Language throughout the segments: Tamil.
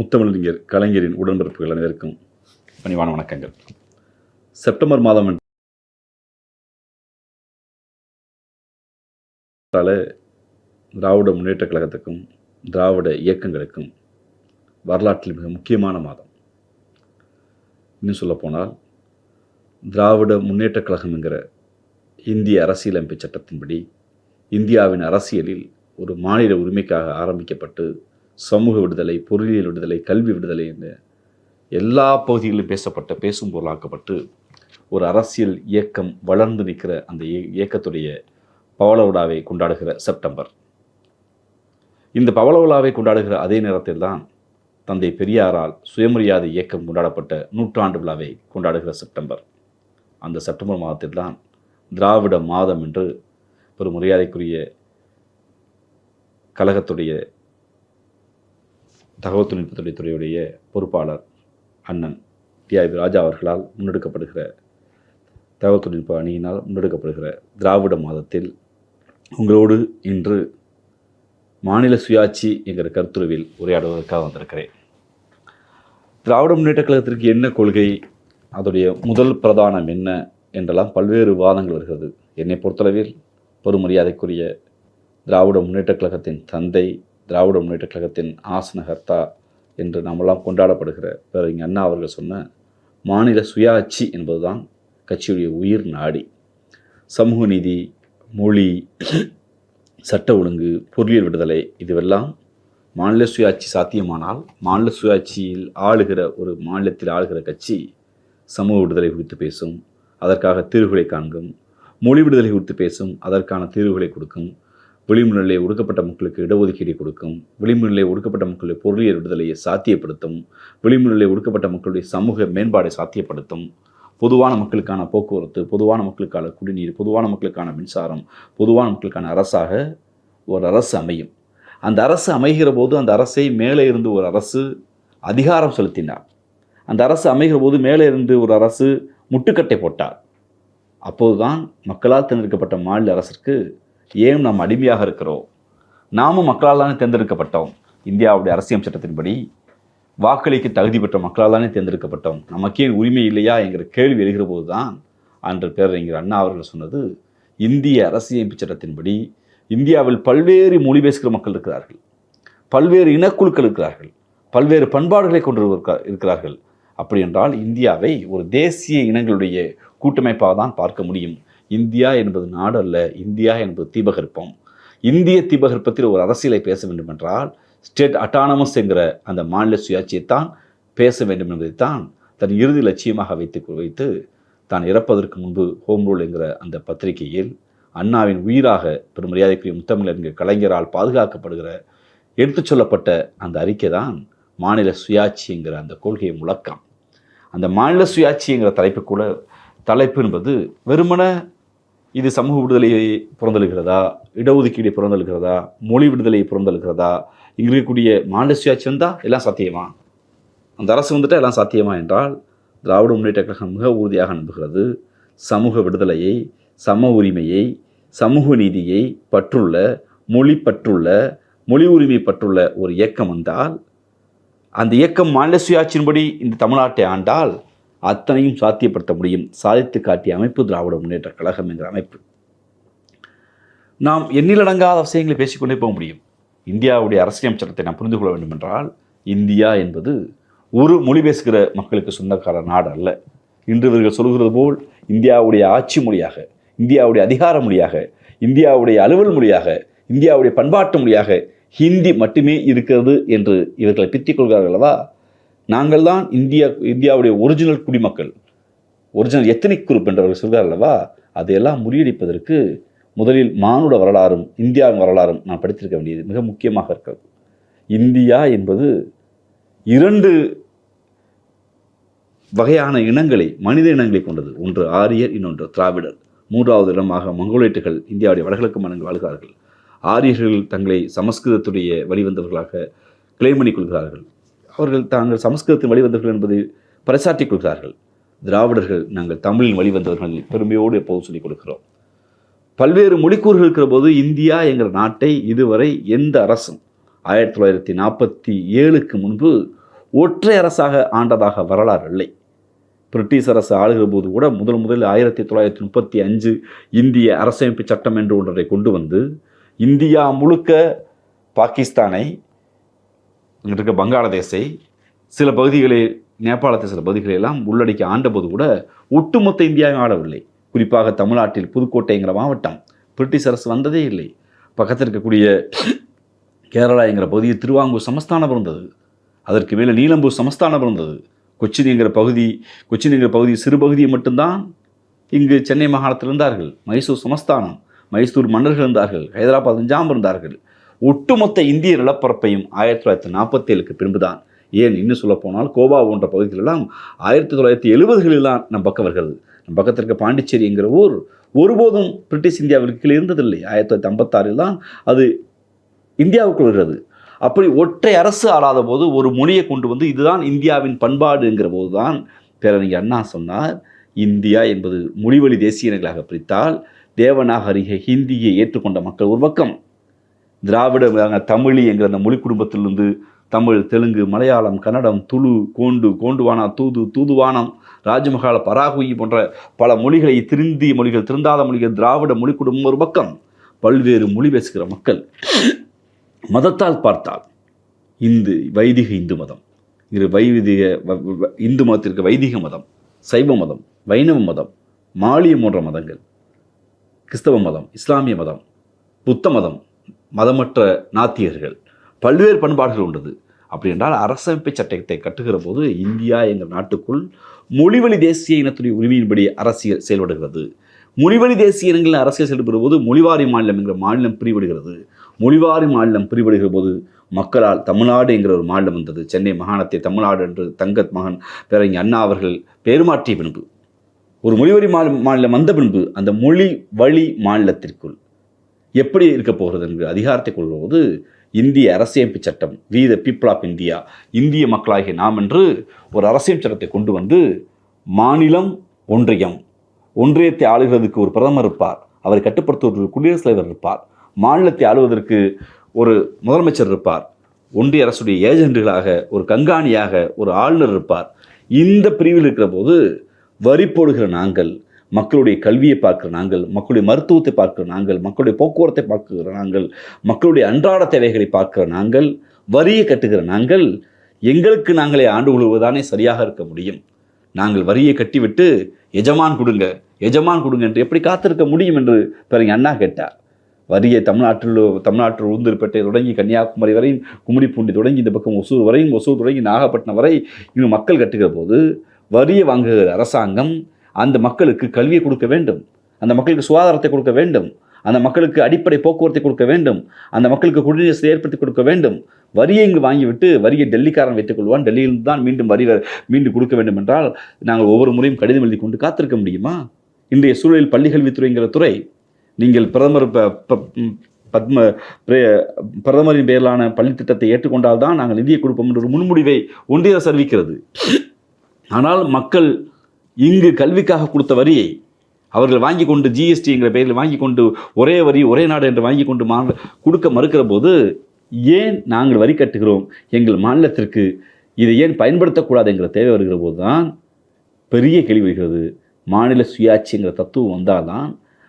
முத்தமிழறிஞர் கலைஞரின் உடன்பிறப்புகள் அனைவருக்கும் பணிவான வணக்கங்கள். செப்டம்பர் மாதம் என்றாலே திராவிட முன்னேற்றக் கழகத்துக்கும் திராவிட இயக்கங்களுக்கும் வரலாற்றில் மிக முக்கியமான மாதம். இன்னும் சொல்லப்போனால் திராவிட முன்னேற்றக் கழகம் என்கிற இந்திய அரசியலமைப்பு சட்டத்தின்படி இந்தியாவின் அரசியலில் ஒரு மாநில உரிமைக்காக ஆரம்பிக்கப்பட்டு சமூக விடுதலை பொருளியல் விடுதலை கல்வி விடுதலை என்று எல்லா பகுதிகளிலும் பேசப்பட்ட பேசும் பொருளாக்கப்பட்டு ஒரு அரசியல் இயக்கம் வளர்ந்து நிற்கிற அந்த இயக்கத்துடைய பவள விழாவை கொண்டாடுகிற செப்டம்பர். இந்த பவள விழாவை கொண்டாடுகிற அதே நேரத்தில் தான் தந்தை பெரியாரால் சுயமரியாதை இயக்கம் கொண்டாடப்பட்ட நூற்றாண்டு விழாவை கொண்டாடுகிற செப்டம்பர். அந்த செப்டம்பர் மாதத்தில் தான் திராவிட மாதம் என்று ஒரு மரியாதைக்குரிய கழகத்துடைய தகவல் தொழில்நுட்பத்துறை துறையுடைய பொறுப்பாளர் அண்ணன் டிஆர்பி ராஜா அவர்களால் முன்னெடுக்கப்படுகிற தகவல் தொழில்நுட்ப அணியினால் முன்னெடுக்கப்படுகிற திராவிட மாதத்தில் உங்களோடு இன்று மாநில சுயாட்சி என்கிற கருத்துருவில் உரையாடுவதற்காக வந்திருக்கிறேன். திராவிட முன்னேற்றக் கழகத்திற்கு என்ன கொள்கை அதோடைய முதல் பிரதானம் என்ன என்றெல்லாம் பல்வேறு வாதங்கள் வருகிறது. என்னை பொறுத்தளவில் பெருமரியாதைக்குரிய திராவிட முன்னேற்றக் கழகத்தின் தந்தை திராவிட முன்னேற்ற கழகத்தின் ஆசனகர்த்தா என்று நாமெல்லாம் கொண்டாடப்படுகிற பேரறிஞர் அண்ணா அவர்கள் சொன்ன மாநில சுயாட்சி என்பதுதான் கட்சியுடைய உயிர் நாடி. சமூக நீதி மொழி சட்ட ஒழுங்கு பொருளியல் விடுதலை இதுவெல்லாம் மாநில சுயாட்சி சாத்தியமானால் மாநில சுயாட்சியில் ஆளுகிற ஒரு மாநிலத்தில் ஆளுகிற கட்சி சமூக விடுதலை குறித்து பேசும் அதற்காக தீர்வுகளை காண்கும் மொழி விடுதலை குறித்து பேசும் அதற்கான தீர்வுகளை கொடுக்கும் விளிம்புநிலை ஒடுக்கப்பட்ட மக்களுக்கு இடஒதுக்கீடு கொடுக்கும் விளிம்புநிலை ஒடுக்கப்பட்ட மக்களுடைய பொருளியல் விடுதலையை சாத்தியப்படுத்தும் விளிம்புநிலை ஒடுக்கப்பட்ட மக்களுடைய சமூக மேம்பாடை சாத்தியப்படுத்தும். பொதுவான மக்களுக்கான போக்குவரத்து பொதுவான மக்களுக்கான குடிநீர் பொதுவான மக்களுக்கான மின்சாரம் பொதுவான மக்களுக்கான அரசாக ஒரு அரசு அமையும். அந்த அரசு அமைகிற போது அந்த அரசை மேலே இருந்து ஒரு அரசு அதிகாரம் செலுத்தினார். அந்த அரசு அமைகிற போது மேலே இருந்து ஒரு அரசு முட்டுக்கட்டை போட்டார். அப்போதுதான் மக்களால் தேர்ந்தெடுக்கப்பட்ட மாநில அரசிற்கு ஏன் நாம் அடிமையாக இருக்கிறோம்? நாமும் மக்களால் தானே தேர்ந்தெடுக்கப்பட்டோம். இந்தியாவுடைய அரசியல் சட்டத்தின்படி வாக்களிக்க தகுதி பெற்ற மக்களால் தானே தேர்ந்தெடுக்கப்பட்டோம். நமக்கே உரிமை இல்லையா என்கிற கேள்வி எழுகிற போது தான் அன்று பேரறிஞர் அண்ணா அவர்கள் சொன்னது இந்திய அரசியமைப்பு சட்டத்தின்படி இந்தியாவில் பல்வேறு மொழி பேசுகிற மக்கள் இருக்கிறார்கள். பல்வேறு இனக்குழுக்கள் இருக்கிறார்கள். பல்வேறு பண்பாடுகளை கொண்டு இருக்கிறார்கள். அப்படி என்றால் இந்தியாவை ஒரு தேசிய இனங்களுடைய கூட்டமைப்பாக தான் பார்க்க முடியும். இந்தியா என்பது நாடு அல்ல இந்தியா என்பது தீபகற்பம். இந்திய தீபகற்பத்தில் ஒரு அரசியலை பேச வேண்டும் என்றால் ஸ்டேட் அட்டானமஸ் என்கிற அந்த மாநில சுயாட்சியை தான் பேச வேண்டும் என்பதைத்தான் தன் இறுதி லட்சியமாக வைத்து வைத்து தான் இறப்பதற்கு முன்பு ஹோம் ரூல் என்கிற அந்த பத்திரிகையில் அண்ணாவின் உயிராக பெரும் முத்தமிழ் என்கிற கலைஞரால் பாதுகாக்கப்படுகிற எடுத்துச் சொல்லப்பட்ட அந்த அறிக்கை தான் மாநில சுயாட்சி என்கிற அந்த கொள்கையை முழக்கம். அந்த மாநில சுயாட்சி என்கிற தலைப்பு கூட தலைப்பு என்பது வெறுமன இது சமூக விடுதலையை புறந்தழுகிறதா இடஒதுக்கீடு புறந்தழுகிறதா மொழி விடுதலையை புறந்தழுகிறதா இங்கே இருக்கக்கூடிய மாநில சுயாட்சி வந்தால் எல்லாம் சாத்தியமா? அந்த அரசு வந்துட்டால் எல்லாம் சாத்தியமா என்றால் திராவிட முன்னேற்ற கழகம் மிக உறுதியாக நம்புகிறது. சமூக விடுதலையை சம உரிமையை சமூக நீதியை பற்றுள்ள மொழி பற்றுள்ள மொழி உரிமை பற்றுள்ள ஒரு இயக்கம் வந்தால் அந்த இயக்கம் மாநில சுயாட்சியின்படி இந்த தமிழ்நாட்டை ஆண்டால் அத்தனையும் சாத்தியப்படுத்த முடியும். சாதித்து காட்டிய அமைப்பு திராவிட முன்னேற்ற கழகம் என்கிற அமைப்பு. நாம் எண்ணிலடங்காத விஷயங்களை பேசிக்கொண்டே போக முடியும். இந்தியாவுடைய அரசியல் சட்டத்தை நாம் புரிந்து கொள்ள வேண்டும் என்றால் இந்தியா என்பது ஒரு மொழி பேசுகிற மக்களுக்கு சொந்தக்கார நாடு அல்ல. இன்று இவர்கள் சொல்கிறது போல் இந்தியாவுடைய ஆட்சி மொழியாக இந்தியாவுடைய அதிகார மொழியாக இந்தியாவுடைய அலுவல் மொழியாக இந்தியாவுடைய பண்பாட்டு மொழியாக ஹிந்தி மட்டுமே இருக்கிறது என்று இவர்களை பித்திக் கொள்கிறார்கள் அல்லவா? நாங்கள் தான் இந்தியா இந்தியாவுடைய ஒரிஜினல் குடிமக்கள். ஒரிஜினல் எத்தனிக் குரூப் என்றவர்கள் சொல்கிறார் அல்லவா? அதையெல்லாம் முறியடிப்பதற்கு முதலில் மானுட வரலாறும் இந்தியாவின் வரலாறும் நான் படித்திருக்க வேண்டியது மிக முக்கியமாக இருக்கிறது. இந்தியா என்பது இரண்டு வகையான இனங்களை மனித இனங்களை கொண்டது. ஒன்று ஆரியர் இன்னொன்று திராவிடர். மூன்றாவது இடமாக மங்கோலேட்டுகள் இந்தியாவுடைய வடகிழக்கு மாநிலங்கள் வாழ்கிறார்கள். ஆரியர்கள் தங்களை சமஸ்கிருதத்துடைய வழிவந்தவர்களாக கிளைமணி கொள்கிறார்கள். அவர்கள் தாங்கள் சமஸ்கிருதத்தின் வழிவந்தவர்கள் என்பதை பறைசாற்றிக் கொள்கிறார்கள். திராவிடர்கள் நாங்கள் தமிழின் வழிவந்தவர்கள் பெருமையோடு எப்போதும் சொல்லிக் கொடுக்கிறோம் பல்வேறு மொழிக்கூறுகள் இருக்கிற போது இந்தியா என்கிற நாட்டை இதுவரை எந்த அரசும் ஆயிரத்தி தொள்ளாயிரத்தி நாற்பத்தி ஏழுக்கு முன்பு ஒற்றை அரசாக ஆண்டதாக வரலாறு இல்லை. பிரிட்டிஷ் அரசு ஆளுகிற போது கூட முதல் முதலில் ஆயிரத்தி தொள்ளாயிரத்தி முப்பத்தி அஞ்சு இந்திய அரசமைப்பு சட்டம் என்று ஒன்றை கொண்டு வந்து இந்தியா முழுக்க பாகிஸ்தானை இருக்க பங்களாதேஷை சில பகுதிகளில் நேபாளத்தை சில பகுதிகளை எல்லாம் உள்ளடக்கி ஆண்டபோது கூட ஒட்டுமொத்த இந்தியாவை ஆடவில்லை. குறிப்பாக தமிழ்நாட்டில் புதுக்கோட்டைங்கிற மாவட்டம் பிரிட்டிஷ் அரசு வந்ததே இல்லை. பக்கத்தில் இருக்கக்கூடிய கேரளாங்கிற பகுதியில் திருவாங்கூர் சமஸ்தானம் இருந்தது. அதற்கு மேலே நீலம்பூர் சமஸ்தானம் இருந்தது. கொச்சினிங்கிற பகுதி கொச்சினிங்கிற பகுதி சிறு பகுதியை மட்டும்தான் இங்கு சென்னை மாகாணத்தில் இருந்தார்கள். மைசூர் சமஸ்தானம் மைசூர் மன்னர்கள் இருந்தார்கள் ஹைதராபாத் நிஜாம் இருந்தார்கள். ஒட்டுமொத்த இந்திய நிலப்பரப்பையும் ஆயிரத்தி தொள்ளாயிரத்தி நாற்பத்தி ஏழுக்கு பின்புதான். ஏன் இன்னும் சொல்ல போனால் கோவா போன்ற பகுதிகளெல்லாம் ஆயிரத்தி தொள்ளாயிரத்தி எழுபதுகளிலாம் நம் பக்கவர்கள். நம் பக்கத்தில் இருக்க பாண்டிச்சேரி என்கிற ஊர் ஒருபோதும் பிரிட்டிஷ் இந்தியாவிற்கு கீழே இருந்ததில்லை. ஆயிரத்தி தொள்ளாயிரத்தி ஐம்பத்தாறில் தான் அது இந்தியாவுக்குள் வருகிறது. அப்படி ஒற்றை அரசு ஆளாத போது ஒரு மொழியை கொண்டு வந்து இதுதான் இந்தியாவின் பண்பாடுங்கிற போது தான் பேரறிஞர் அண்ணா சொன்னார். இந்தியா என்பது மொழிவழி தேசிய இனங்களாக பிரித்தால் தேவநாகரிக ஹிந்தியை ஏற்றுக்கொண்ட மக்கள் ஒரு பக்கம். திராவிட தமிழி என்கிற அந்த மொழி குடும்பத்திலிருந்து தமிழ் தெலுங்கு மலையாளம் கன்னடம் துளு கோண்டு கோண்டுவானா தூது தூதுவானம் ராஜமகால பராகுயி போன்ற பல மொழிகளை திருந்திய மொழிகள் திருந்தாத மொழிகள் திராவிட மொழி குடும்பம் ஒரு பக்கம். பல்வேறு மொழி பேசுகிற மக்கள் மதத்தால் பார்த்தால் இந்து வைதிக இந்து மதம். இரு வைதிக வ- வ- இந்து மதத்திற்கு வைதிக மதம் சைவ மதம் வைணவ மதம் மாலியம் போன்ற மதங்கள் கிறிஸ்தவ மதம் இஸ்லாமிய மதம் புத்த மதம் மதமற்ற நாத்தியர்கள் பல்வேறு பண்பாடுகள் உண்டது. அப்படி என்றால் அரசமைப்பு சட்டத்தை கட்டுகிற போது இந்தியா என்ற நாட்டுக்குள் மொழிவழி தேசிய இனத்துடைய உரிமையின்படி அரசியல் செயல்படுகிறது. மொழிவழி தேசிய இனங்களில் அரசியல் செயல்படுகிற போது மொழிவாரி மாநிலம் என்கிற மாநிலம் பிரிவடுகிறது. மொழிவாரி மாநிலம் பிரிவடுகிற போது மக்களால் தமிழ்நாடு என்கிற ஒரு மாநிலம் வந்தது. சென்னை மாகாணத்தை தமிழ்நாடு என்று தங்கத் மகன் பேரறிஞர் அண்ணா அவர்கள் பெருமாற்றிய பின்பு. ஒரு மொழிவரி மாநிலம் வந்த பின்பு அந்த மொழி வழி மாநிலத்திற்குள் எப்படி இருக்க போகிறது என்று அதிகாரத்தை கொள்வது இந்திய அரசியமைப்பு சட்டம் we the people of India இந்திய மக்களாகிய நாம் என்று ஒரு அரசியல் சட்டத்தை கொண்டு வந்து மாநிலம் ஒன்றியம் ஒன்றியத்தை ஆளுகிறதுக்கு ஒரு பிரதமர் இருப்பார் அவரை கட்டுப்படுத்துவதற்கு குடியரசுத் தலைவர் இருப்பார் மாநிலத்தை ஆளுவதற்கு ஒரு முதலமைச்சர் இருப்பார் ஒன்றிய அரசுடைய ஏஜென்ட்டுகளாக ஒரு கண்காணியாக ஒரு ஆளுநர் இருப்பார். இந்த பிரிவில் இருக்கிற போது வரி போடுகிற நாங்கள் மக்களுடைய கல்வியை பார்க்குற நாங்கள் மக்களுடைய மருத்துவத்தை பார்க்குற நாங்கள் மக்களுடைய போக்குவரத்தை பார்க்குற நாங்கள் மக்களுடைய அன்றாட தேவைகளை பார்க்குற நாங்கள் வரியை கட்டுகிற நாங்கள் எங்களுக்கு நாங்களே ஆண்டு கொள்வதுதானே சரியாக இருக்க முடியும். நாங்கள் வரியை கட்டிவிட்டு எஜமான் கொடுங்க எஜமான் கொடுங்க என்று எப்படி காத்திருக்க முடியும் என்று பிறகு அண்ணா கேட்டார். வரியை தமிழ்நாட்டில் தமிழ்நாட்டில் உளுந்தூர்பேட்டை தொடங்கி கன்னியாகுமரி வரையும் கும்மிடிப்பூண்டி தொடங்கி இந்த பக்கம் ஒசூர் வரையும் ஒசூர் தொடங்கி நாகப்பட்டினம் வரை இன்னும் மக்கள் கட்டுகிற போது வரியை வாங்குகிற அரசாங்கம் அந்த மக்களுக்கு கல்வியை கொடுக்க வேண்டும். அந்த மக்களுக்கு சுகாதாரத்தை கொடுக்க வேண்டும். அந்த மக்களுக்கு அடிப்படை போக்குவரத்தை கொடுக்க வேண்டும். அந்த மக்களுக்கு குடிநீர் ஏற்படுத்தி கொடுக்க வேண்டும். வரியை இங்கு வாங்கிவிட்டு வரியை டெல்லிக்காரன் வைத்துக் கொள்வான். டெல்லியிலிருந்து தான் மீண்டும் வரி மீண்டும் கொடுக்க வேண்டும் என்றால் நாங்கள் ஒவ்வொரு முறையும் கடிதம் எழுதி கொண்டு காத்திருக்க முடியுமா? இன்றைய சூழலில் பள்ளி கல்வித்துறைங்கிற துறை நீங்கள் பிரதமர் ப- பத்ம பிரே- பிரதமரின் பெயரிலான பள்ளி திட்டத்தை ஏற்றுக்கொண்டால் தான் நாங்கள் நிதியை கொடுப்போம் என்ற ஒரு முன்முடிவை ஒன்றிய அரசு அறிவிக்கிறது. ஆனால் மக்கள் இங்கு கல்விக்காக கொடுத்த வரியை அவர்கள் வாங்கி கொண்டு ஜிஎஸ்டிங்கிற பெயரில் வாங்கி கொண்டு ஒரே வரி ஒரே நாடு என்று வாங்கி கொண்டு மா கொடுக்க மறுக்கிற போது ஏன் நாங்கள் வரி கட்டுகிறோம்? எங்கள் மாநிலத்திற்கு இதை ஏன் பயன்படுத்தக்கூடாது என்கிற தேவை வருகிற போது தான் பெரிய கேள்வி வருகிறது. மாநில சுயாட்சிங்கிற தத்துவம் வந்தால்தான்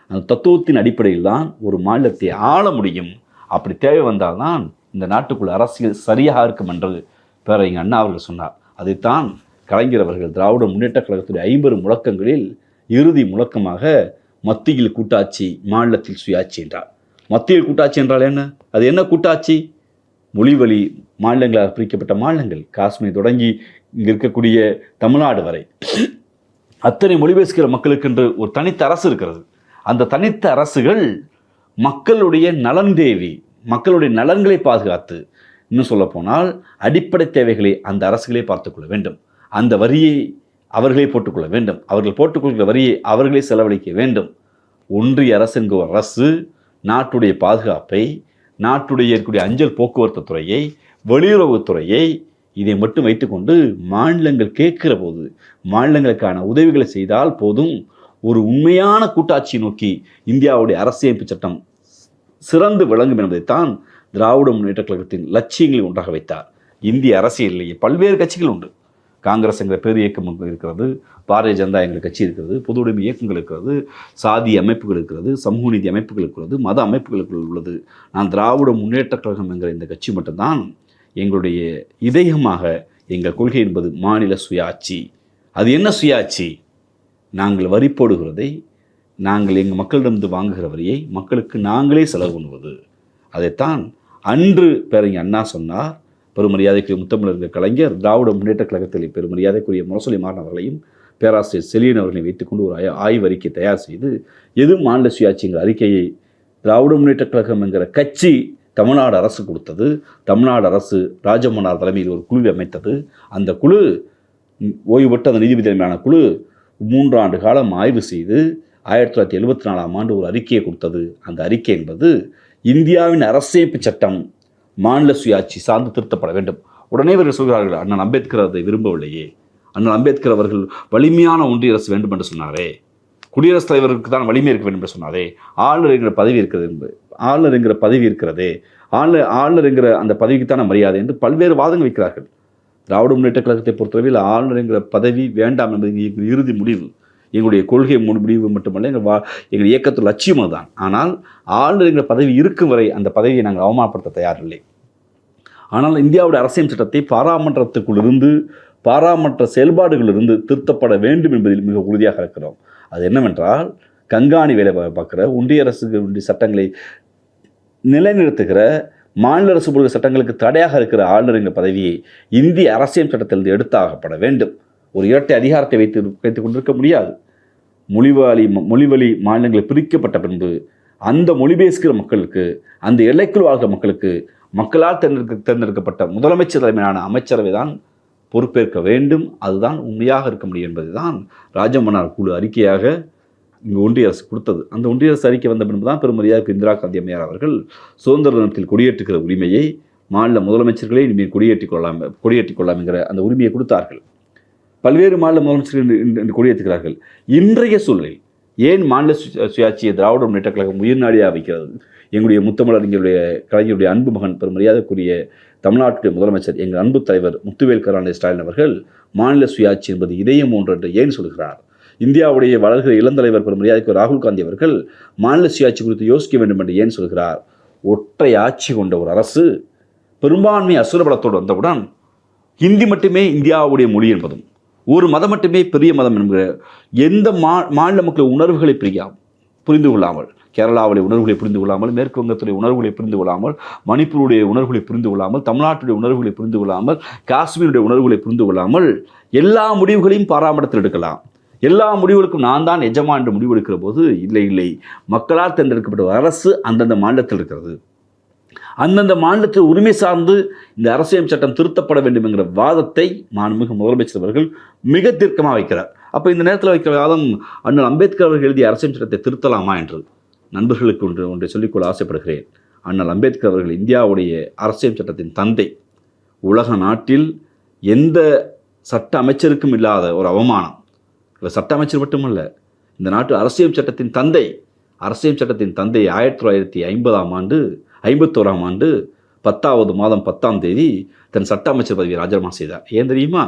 அந்த தத்துவத்தின் அடிப்படையில் தான் ஒரு மாநிலத்தை ஆள முடியும். அப்படி தேவை வந்தால்தான் இந்த நாட்டுக்குள் அரசியல் சரியாக இருக்கும் என்று எங்கள் அண்ணா அவர்கள் சொன்னார். அதைத்தான் கலைஞர் அவர்கள் திராவிட முன்னேற்றக் கழகத்துடைய ஐம்பது முழக்கங்களில் இறுதி முழக்கமாக மத்தியில் கூட்டாட்சி மாநிலத்தில் சுயாட்சி என்றார். மத்தியில் கூட்டாட்சி என்றால் என்ன? அது என்ன கூட்டாட்சி? மொழிவழி மாநிலங்களாக பிரிக்கப்பட்ட மாநிலங்கள். காஷ்மீர் தொடங்கி இங்கே இருக்கக்கூடிய தமிழ்நாடு வரை. அத்தனை மொழி பேசுகிற மக்களுக்கென்று ஒரு தனித்த அரசு இருக்கிறது. அந்த தனித்த அரசுகள் மக்களுடைய நலன் தேவி மக்களுடைய நலன்களை பாதுகாத்து இன்னும் சொல்லப்போனால் அடிப்படை தேவைகளை அந்த அரசுகளே பார்த்துக்கொள்ள வேண்டும். அந்த வரியை அவர்களே போட்டுக்கொள்ள வேண்டும். அவர்கள் போட்டுக்கொள்கிற வரியை அவர்களே செலவழிக்க வேண்டும். ஒன்றிய அரசு என்கிற அரசு நாட்டுடைய பாதுகாப்பை நாட்டுடைய இருக்கக்கூடிய அஞ்சல் போக்குவரத்து துறையை வெளியுறவுத்துறையை இதை மட்டும் வைத்துக்கொண்டு மாநிலங்கள் கேட்கிற போது மாநிலங்களுக்கான உதவிகளை செய்தால் போதும் ஒரு உண்மையான கூட்டாட்சியை நோக்கி இந்தியாவுடைய அரசியமைப்பு சட்டம் சிறந்து விளங்கும் என்பதைத்தான் திராவிட முன்னேற்ற கழகத்தின் லட்சியங்களை ஒன்றாக வைத்தார். இந்திய அரசியலிலேயே பல்வேறு கட்சிகள் உண்டு. காங்கிரஸ் என்கிற பேர் இயக்கம் இருக்கிறது பாரதிய ஜனதா எங்கள் கட்சி இருக்கிறது பொது உடைமை இயக்கங்கள் இருக்கிறது சாதி அமைப்புகள் இருக்கிறது சமூக நீதி அமைப்புகள் இருக்கிறது மத அமைப்புகளுக்குள் உள்ளது. நான் திராவிட முன்னேற்ற கழகம் என்கிற இந்த கட்சி மட்டும்தான் எங்களுடைய இதயமாக எங்கள் கொள்கை என்பது மாநில சுயாட்சி. அது என்ன சுயாட்சி? நாங்கள் வரி போடுகிறதை நாங்கள் எங்கள் மக்களிடமிருந்து வாங்குகிற வரியை மக்களுக்கு நாங்களே செலவு பண்ணுவது. அதைத்தான் அன்று பேரறிஞர் அண்ணா சொன்னார் பெருமரியாதைக்குரிய முத்தமிழர்கள் கலைஞர் திராவிட முன்னேற்ற கழகத்தில் பெருமரியாதைக்குரிய முரசொலி மாறன் பேராசிரியர் செலியன் அவர்களை வைத்துக்கொண்டு ஒரு ஆய்வு ஆய்வறிக்கை தயார் செய்து எது மாநில சுயாட்சிங்கிற அறிக்கையை திராவிட முன்னேற்ற கழகம் என்கிற கட்சி தமிழ்நாடு அரசு கொடுத்தது தமிழ்நாடு அரசு ராஜமன்னார் தலைமையில் ஒரு குழு அமைத்தது. அந்த குழு ம், ஓய்வு பெற்ற அந்த நீதிபதி தலைமையிலான குழு மூன்றாண்டு காலம் ஆய்வு செய்து ஆயிரத்தி தொள்ளாயிரத்தி எழுபத்தி நாலாம் ஆண்டு ஒரு அறிக்கையை கொடுத்தது. அந்த அறிக்கை என்பது இந்தியாவின் அரசியமைப்பு சட்டம் மாநில சுயாட்சி சார்ந்து திருத்தப்பட வேண்டும். உடனே இவர்கள் சொல்கிறார்கள் அண்ணன் அம்பேத்கர் அதை விரும்பவில்லையே. அண்ணன் அம்பேத்கர் அவர்கள் வலிமையான ஒன்றிய அரசு வேண்டும் என்று சொன்னாரே. குடியரசுத் தலைவருக்கு தான் வலிமை இருக்க வேண்டும் என்று சொன்னாரே. ஆளுநர் என்கிற பதவி இருக்கிறது என்பது ஆளுநர் என்கிற பதவி இருக்கிறதே. ஆளுநர் ஆளுநர் என்கிற அந்த பதவிக்குத்தான மரியாதை என்று பல்வேறு வாதங்கள் வைக்கிறார்கள். திராவிட முன்னேற்ற கழகத்தை பொறுத்தளவில் ஆளுநர் என்கிற பதவி வேண்டாம் என்பது எங்கள் இறுதி முடிவு. எங்களுடைய கொள்கை முடிவு மட்டுமல்ல எங்கள் வா எங்கள் இயக்கத்தில் லட்சியம் அதுதான். ஆனால் ஆளுநர் என்கிற பதவி இருக்கும் வரை அந்த பதவியை நாங்கள் அவமானப்படுத்த தயாரில்லை. ஆனால் இந்தியாவுடைய அரசியல் சட்டத்தை பாராமன்றத்துக்குள்ளிருந்து பாராமன்ற செயல்பாடுகளிலிருந்து திருத்தப்பட வேண்டும் என்பதில் மிக உறுதியாக இருக்கிறோம். அது என்னவென்றால் கண்காணி வேலை பார்க்குற ஒன்றிய அரசுகளுடைய சட்டங்களை நிலைநிறுத்துகிற மாநில அரசு போடுகிற சட்டங்களுக்கு தடையாக இருக்கிற ஆளுநர் பதவியை இந்திய அரசியல் சட்டத்திலிருந்து எடுத்தாகப்பட வேண்டும். ஒரு இரட்டை அதிகாரத்தை வைத்து வைத்துக் கொண்டிருக்க முடியாது. மொழிவாளி மொழிவழி மாநிலங்களை பிரிக்கப்பட்ட பின்பு அந்த மொழி பேசுகிற மக்களுக்கு அந்த எல்லைக்குள் வாழ்கிற மக்களுக்கு மக்களால் தேர்ந்தெடுக்க தேர்ந்தெடுக்கப்பட்ட முதலமைச்சர் தலைமையிலான அமைச்சரவை தான் பொறுப்பேற்க வேண்டும். அதுதான் உண்மையாக இருக்க முடியும் என்பதுதான் ராஜமன்னார் குழு அறிக்கையாக இங்கு ஒன்றிய அரசு கொடுத்தது. அந்த ஒன்றிய அரசு அறிக்கை வந்த பின்பு தான் பெருமரியாதைக்கு இந்திரா காந்தி அம்மையார் அவர்கள் சுதந்திர தினத்தில் கொடியேற்றுகிற உரிமையை மாநில முதலமைச்சர்களே இனிமேல் கொடியேற்றிக் கொள்ளலாம் கொடியேற்றிக் கொள்ளலாம் என்கிற அந்த உரிமையை கொடுத்தார்கள். பல்வேறு மாநில முதலமைச்சர்கள் கொடியேற்றுகிறார்கள். இன்றைய சூழலில் ஏன் மாநில சு- சுயாட்சியை திராவிட முன்னேற்ற கழகம் உயிர்நாடியாக வைக்கிறது? எங்களுடைய முத்தமிழறிஞருடைய கலைஞருடைய அன்பு மகன் பெரும் மரியாதைக்குரிய தமிழ்நாட்டுடைய முதலமைச்சர் எங்கள் அன்பு தலைவர் முத்துவேல் கருணாநிதி ஸ்டாலின் அவர்கள் மாநில சுயாட்சி என்பது இதயம் ஒன்று என்று ஏன் சொல்கிறார்? இந்தியாவுடைய வளர்கிற இளந்தலைவர் பெரும் மரியாதைக்கு ராகுல் காந்தி அவர்கள் மாநில சுயாட்சி குறித்து யோசிக்க வேண்டும் என்று ஏன் சொல்கிறார்? ஒற்றை ஆட்சி கொண்ட ஒரு அரசு பெரும்பான்மை அசுரபலத்தோடு வந்தவுடன் ஹிந்தி மட்டுமே இந்தியாவுடைய மொழி என்பதும் ஒரு மதம் மட்டுமே பெரிய மதம் என்கிற எந்த மா மாநில மக்கள் உணர்வுகளை பிரியாம் புரிந்து கொள்ளாமல் கேரளாவுடைய உணர்வுகளை புரிந்து கொள்ளாமல் மேற்கு வங்கத்துடைய உணர்வுகளை புரிந்து கொள்ளாமல் மணிப்பூருடைய உணர்வுகளை புரிந்து கொள்ளாமல் தமிழ்நாட்டுடைய உணர்வுகளை புரிந்து கொள்ளாமல் காஷ்மீருடைய உணர்வுகளை புரிந்து கொள்ளாமல் எல்லா முடிவுகளையும் பாராமடத்தில் எடுக்கலாம். எல்லா முடிவுகளுக்கும் நான் தான் எஜமான் என்று முடிவெடுக்கிற போது இல்லை இல்லை. மக்களால் தேர்ந்தெடுக்கப்பட்ட அரசு அந்தந்த மாநிலத்தில் இருக்கிறது. அந்தந்த மாநிலத்தில் உரிமை சார்ந்து இந்த அரசியல் சட்டம் திருத்தப்பட வேண்டும் என்கிற வாதத்தை மாண்புமிகு முதலமைச்சர் அவர்கள் மிக தீர்க்கமாக வைக்கிறார். அப்போ இந்த நேரத்தில் வைக்கிற வாதம் அண்ணன் அம்பேத்கர் அவர்கள் எழுதிய அரசியல் சட்டத்தை திருத்தலாமா என்று. நண்பர்களுக்கு ஒன்று ஒன்றை சொல்லிக்கொள்ள ஆசைப்படுகிறேன். அண்ணல் அம்பேத்கர் அவர்கள் இந்தியாவுடைய அரசியல் சட்டத்தின் தந்தை. உலக நாட்டில் எந்த சட்ட அமைச்சருக்கும் இல்லாத ஒரு அவமானம். இவர் சட்ட அமைச்சர் மட்டுமல்ல இந்த நாட்டு அரசியல் சட்டத்தின் தந்தை அரசியல் சட்டத்தின் தந்தை ஆயிரத்தி தொள்ளாயிரத்தி ஐம்பதாம் ஆண்டு ஐம்பத்தோராம் ஆண்டு பத்தாவது மாதம் பத்தாம் தேதி தன் சட்ட அமைச்சர் பதவியை ராஜினாமா செய்தார். ஏன் தெரியுமா?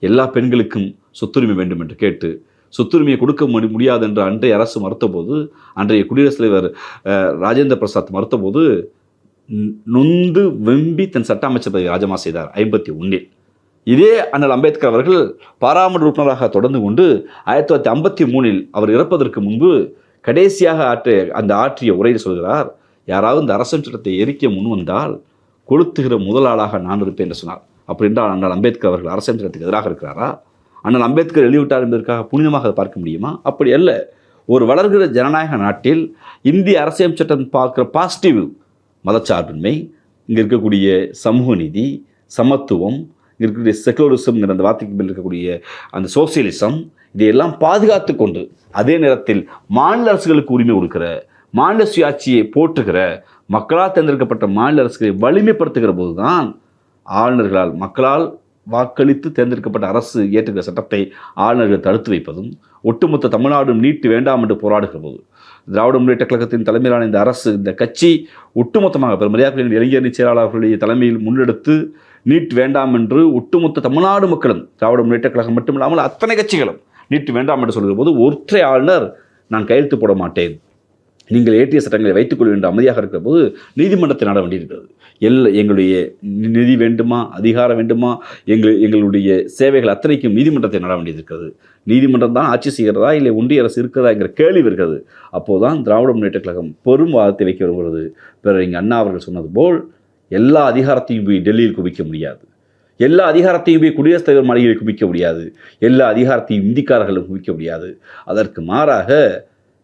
எல்லா பெண்களுக்கும் சொத்துரிமை வேண்டும் என்று கேட்டு சொத்துரிமையை கொடுக்க முடி- முடியாது என்று அன்றைய அரசு மறுத்தபோது அன்றைய குடியரசுத் தலைவர் ராஜேந்திர பிரசாத் மறுத்தபோது நொந்து வெம்பி தன் சட்ட அமைச்சர் பதவி ராஜினாமா செய்தார் ஐம்பத்தி ஒன்றில் இதே அண்ணல் அம்பேத்கர் அவர்கள் பாராளுமன்ற உறுப்பினராக தொடர்ந்து கொண்டு ஆயிரத்தி தொள்ளாயிரத்தி ஐம்பத்தி மூணில் அவர் இறப்பதற்கு முன்பு கடைசியாக ஆற்றிய அந்த ஆற்றிய உரையில் சொல்கிறார் யாராவது இந்த அரசன் சட்டத்தை எரிக்க முன் வந்தால் கொளுத்துகிற முதலாளாக நான் இருப்பேன் என்று சொன்னார். அப்படின்றால் அண்ணல் அம்பேத்கர் அவர்கள் அரசியல் சட்டத்துக்கு எதிராக இருக்கிறாரா? அண்ணல் அம்பேத்கர் எழுதிவிட்டார் என்பதற்காக புனிதமாக அதை பார்க்க முடியுமா? அப்படி அல்ல. ஒரு வளர்கிற ஜனநாயக நாட்டில் இந்திய அரசியல் சட்டம் பார்க்குற பாசிட்டிவ் மதச்சார்பின்மை இங்கே இருக்கக்கூடிய சமூக நீதி சமத்துவம் இங்கே இருக்கக்கூடிய செகுலரிசம்ங்கிற அந்த வார்த்தைக்கு மேல் இருக்கக்கூடிய அந்த சோசியலிசம் இதையெல்லாம் பாதுகாத்து கொண்டு அதே நேரத்தில் மாநில அரசுகளுக்கு உரிமை கொடுக்கிற மாநில சுயாட்சியை போற்றுகிற மக்களால் தேர்ந்தெடுக்கப்பட்ட மாநில அரசுகளை வலிமைப்படுத்துகிற போதுதான் ஆளுநர்களால் மக்களால் வாக்களித்து தேர்ந்தெடுக்கப்பட்ட அரசு இயற்றுகிற சட்டத்தை ஆளுநர்கள் தடுத்து வைப்பதும் ஒட்டுமொத்த தமிழ்நாடும் நீட்டு வேண்டாம் என்று போராடுகிற போது திராவிட முன்னேற்ற கழகத்தின் தலைமையிலான இந்த அரசு இந்த கட்சி ஒட்டுமொத்தமாக பெருமரியாதையின் இளைஞரணி செயலாளர்களுடைய தலைமையில் முன்னெடுத்து நீட் வேண்டாம் என்று ஒட்டுமொத்த தமிழ்நாடு மக்களும் திராவிட முன்னேற்ற கழகம் மட்டுமில்லாமல் அத்தனை கட்சிகளும் நீட் வேண்டாம் என்று சொல்கிற போது ஒற்றை ஆளுநர் நான் கையெழுத்து போட மாட்டேன். நீங்கள் ஏற்றிய சட்டங்களை வைத்துக் கொள்ள வேண்டும் அமைதியாக இருக்கிற போது நீதிமன்றத்தை நாட வேண்டியிருக்கிறது. எல் எங்களுடைய நிதி வேண்டுமா அதிகாரம் வேண்டுமா எங்கள் எங்களுடைய சேவைகள் அத்தனைக்கும் நீதிமன்றத்தை நாட வேண்டியிருக்கிறது. நீதிமன்றம் தான் ஆட்சி செய்கிறதா இல்லை ஒன்றிய அரசு இருக்கிறதா என்கிற கேள்வி வருகிறது. அப்போதுதான் திராவிட முன்னேற்ற கழகம் பெரும் வாதத்தை வைக்க வருகிறது பிறகு இங்கே அண்ணா அவர்கள் சொன்னது போல் எல்லா அதிகாரத்தையும் போய் டெல்லியில் குவிக்க முடியாது. எல்லா அதிகாரத்தையும் போய் குடியரசுத் தலைவர் மாளிகையில் குவிக்க முடியாது. எல்லா அதிகாரத்தையும் இந்திக்காரர்களும் குவிக்க முடியாது. அதற்கு மாறாக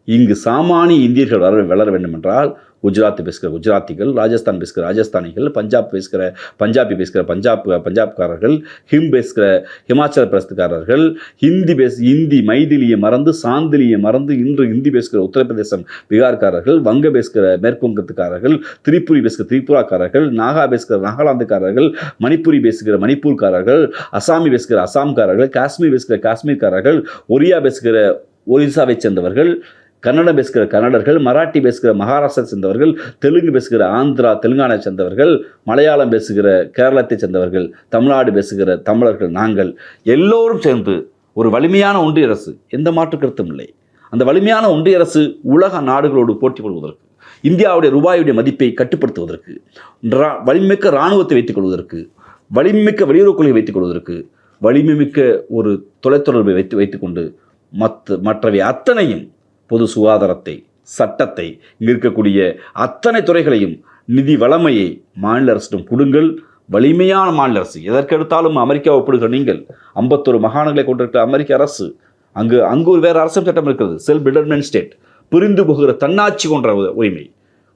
இங்கு சாமானிய இந்தியர்கள் வளர வளர வேண்டும் என்றால் குஜராத் பேசுகிற குஜராத்திகள் ராஜஸ்தான் பேசுகிற ராஜஸ்தானிகள் பஞ்சாப் பேசுகிற பஞ்சாபி பேசுகிற பஞ்சாப் பஞ்சாப்காரர்கள் ஹிம் பேசுகிற ஹிமாச்சல பிரதேசக்காரர்கள் ஹிந்தி பேசு ஹிந்தி மைதிலியை மறந்து சாந்திலியை மறந்து இன்று ஹிந்தி பேசுகிற உத்தரப்பிரதேசம் பீகார்காரர்கள் வங்க பேசுகிற மேற்குவங்கத்துக்காரர்கள் திரிபுரி பேசுகிற திரிபுராக்காரர்கள் நாகா பேசுகிற நாகாலாந்துக்காரர்கள் மணிப்புரி பேசுகிற மணிப்பூர்காரர்கள் அசாமி பேசுகிற அசாம்காரர்கள் காஷ்மீர் பேசுகிற காஷ்மீர்காரர்கள் ஒரியா பேசுகிற ஒரிசாவைச் சேர்ந்தவர்கள் கன்னடம் பேசுகிற கன்னடர்கள் மராட்டி பேசுகிற மகாராஷ்டிரா சேர்ந்தவர்கள் தெலுங்கு பேசுகிற ஆந்திரா தெலுங்கானா சேர்ந்தவர்கள் மலையாளம் பேசுகிற கேரளத்தை சேர்ந்தவர்கள் தமிழ்நாடு பேசுகிற தமிழர்கள் நாங்கள் எல்லோரும் சேர்ந்து ஒரு வலிமையான ஒன்றிய அரசு. எந்த மாற்று கருத்தும் இல்லை. அந்த வலிமையான ஒன்றிய அரசு உலக நாடுகளோடு போட்டி கொள்வதற்கு இந்தியாவுடைய ரூபாயுடைய மதிப்பை கட்டுப்படுத்துவதற்கு ரா- இராணுவத்தை வைத்துக் கொள்வதற்கு வலிமிக்க வெளியுறவு கொள்கை வைத்துக் கொள்வதற்கு வலிமைமிக்க ஒரு தொலைத்தொடர்பை வைத்து வைத்துக்கொண்டு மற்ற மற்றவை அத்தனையும் பொது சுகாதாரத்தை சட்டத்தை இருக்கக்கூடிய அத்தனை துறைகளையும் நிதி வளமையை மாநில அரசிடம் கொடுங்கள். வலிமையான மாநில அரசு. எதற்கெடுத்தாலும் அமெரிக்கா ஒப்பிடுகிற நீங்கள். ஐம்பத்தொரு மாகாணங்களை கொண்டிருக்கிற அமெரிக்க அரசு அங்கு அங்கு ஒரு வேறு அரசியல் சட்டம் இருக்கிறது. செல்ஃப் டிடர்மெண்ட் ஸ்டேட் புரிந்து போகிற தன்னாட்சி கொன்ற உரிமை.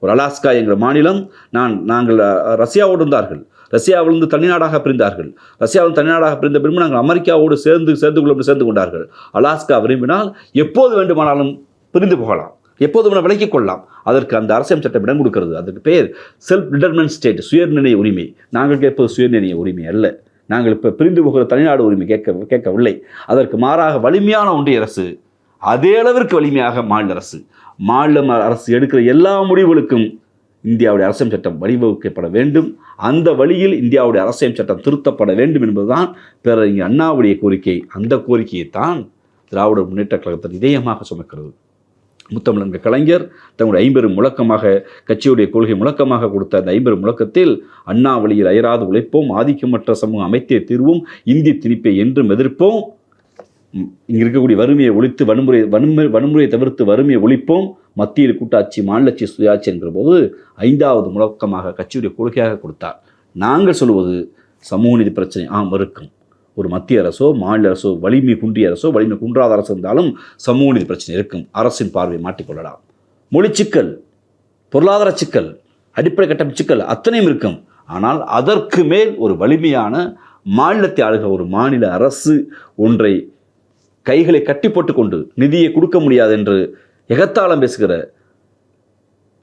ஒரு அலாஸ்கா என்கிற மாநிலம் நான் நாங்கள் ரஷ்யாவோடு இருந்தார்கள். ரஷ்யாவிலிருந்து தனிநாடாக பிரிந்தார்கள். ரஷ்யாவில் தனிநாடாக பிரிந்த பின்பு நாங்கள் அமெரிக்காவோடு சேர்ந்து சேர்ந்து கொள்ள சேர்ந்து கொண்டார்கள். அலாஸ்கா விரும்பினால் எப்போது வேண்டுமானாலும் பிரிந்து போகலாம். எப்போதும் நம்ம விலக்கிக் கொள்ளலாம். அதற்கு அந்த அரசியல் சட்டம் இடம் கொடுக்கிறது. அதற்கு பெயர் செல்ஃப் டிடர்மெண்ட் ஸ்டேட் சுயநிர்ணய உரிமை. நாங்கள் கேட்பது சுயநிர்ணய உரிமை அல்ல. நாங்கள் இப்போ பிரிந்து போகிற தனிநாடு உரிமை கேட்க கேட்கவில்லை. அதற்கு மாறாக வலிமையான ஒன்றிய அரசு அதே அளவிற்கு வலிமையாக மாநில அரசு. மாநில அரசு எடுக்கிற எல்லா முடிவுகளுக்கும் இந்தியாவுடைய அரசியல் சட்டம் வழிவகுக்கப்பட வேண்டும். அந்த வழியில் இந்தியாவுடைய அரசியல் சட்டம் திருத்தப்பட வேண்டும் என்பதுதான் பேரறிஞர் அண்ணாவுடைய கோரிக்கை. அந்த கோரிக்கையை தான் திராவிட முன்னேற்ற கழகத்தின் இதயமாக சுமக்கிறது. முத்தமிழங்க கலைஞர் தங்களுடைய ஐம்பெரும் முழக்கமாக கட்சியுடைய கொள்கை முழக்கமாக கொடுத்த அந்த ஐம்பெரும் முழக்கத்தில் அண்ணா வழியில் அயராது உழைப்போம் ஆதிக்கமற்ற சமூகம் அமைத்தே தீர்வோம் இந்திய திணிப்பை என்றும் எதிர்ப்போம். இங்கே இருக்கக்கூடிய வறுமையை ஒழித்து வன்முறை வன்முறை வன்முறையை தவிர்த்து வறுமையை ஒழிப்போம். மத்தியில் கூட்டாட்சி மாநிலட்சி சுயாட்சி என்கிற போது ஐந்தாவது முழக்கமாக கட்சியுடைய கொள்கையாக கொடுத்தார். நாங்கள் சொல்வது சமூக நீதி பிரச்சனை ஆம் இருக்கும் ஒரு மத்திய அரசோ மாநில அரசோ வலிமை குன்றிய அரசோ வலிமை குன்றாத அரசு இருந்தாலும் சமூக நீதி பிரச்சனை இருக்கும். அரசின் பார்வையை மாட்டிக்கொள்ளலாம் மொழி சிக்கல் பொருளாதார சிக்கல் அடிப்படை கட்டமைப்பு சிக்கல் அத்தனையும் இருக்கும். ஆனால் அதற்கு மேல் ஒரு வலிமையான மாநிலத்தை ஆளுகிற ஒரு மாநில அரசு ஒன்றை கைகளை கட்டி போட்டுக்கொண்டு நிதியை கொடுக்க முடியாது என்று எகத்தாளம் பேசுகிற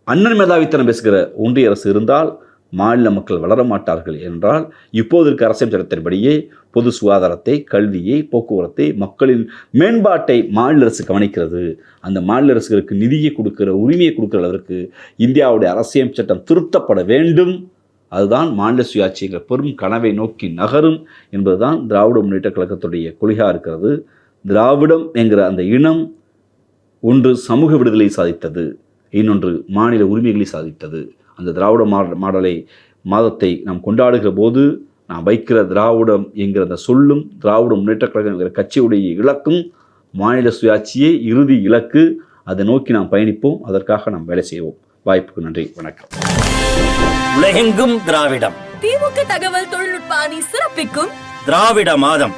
அண்ணன் மேதாவித்தனம் பேசுகிற ஒன்றிய அரசு இருந்தால் மாநில மக்கள் வளர மாட்டார்கள் என்றால் இப்போது இருக்க அரசியல் சட்டத்தின்படியே பொது சுகாதாரத்தை கல்வியை போக்குவரத்தை மக்களின் மேம்பாட்டை மாநில அரசு கவனிக்கிறது. அந்த மாநில அரசுகளுக்கு நிதியை கொடுக்கிற உரிமையை கொடுக்கிற அளவிற்கு இந்தியாவுடைய அரசியல் சட்டம் திருத்தப்பட வேண்டும். அதுதான் மாநில சுயாட்சிங்கிற பெரும் கனவை நோக்கி நகரும் என்பதுதான் திராவிட முன்னேற்ற கழகத்துடைய கொள்கையாக இருக்கிறது. திராவிடம் என்கிற அந்த இனம் ஒன்று சமூக விடுதலை சாதித்தது இன்னொன்று மாநில உரிமைகளை சாதித்தது. அந்த திராவிட மாட மாடலை மாதத்தை நாம் கொண்டாடுகிற போது நாம் வைக்கிற திராவிடம் என்கிற அந்த சொல்லும் திராவிட முன்னேற்ற கழகம் என்கிற கட்சியுடைய இலக்கும் மாநில சுயாட்சியே இறுதி இலக்கு அதை நோக்கி நாம் பயணிப்போம். அதற்காக நாம் வேலை செய்வோம். வாய்ப்புக்கு நன்றி. வணக்கம். உலகெங்கும் திராவிடம். திமுக தகவல் தொழில்நுட்ப அணி சிறப்பிக்கும். திராவிட மாதம்.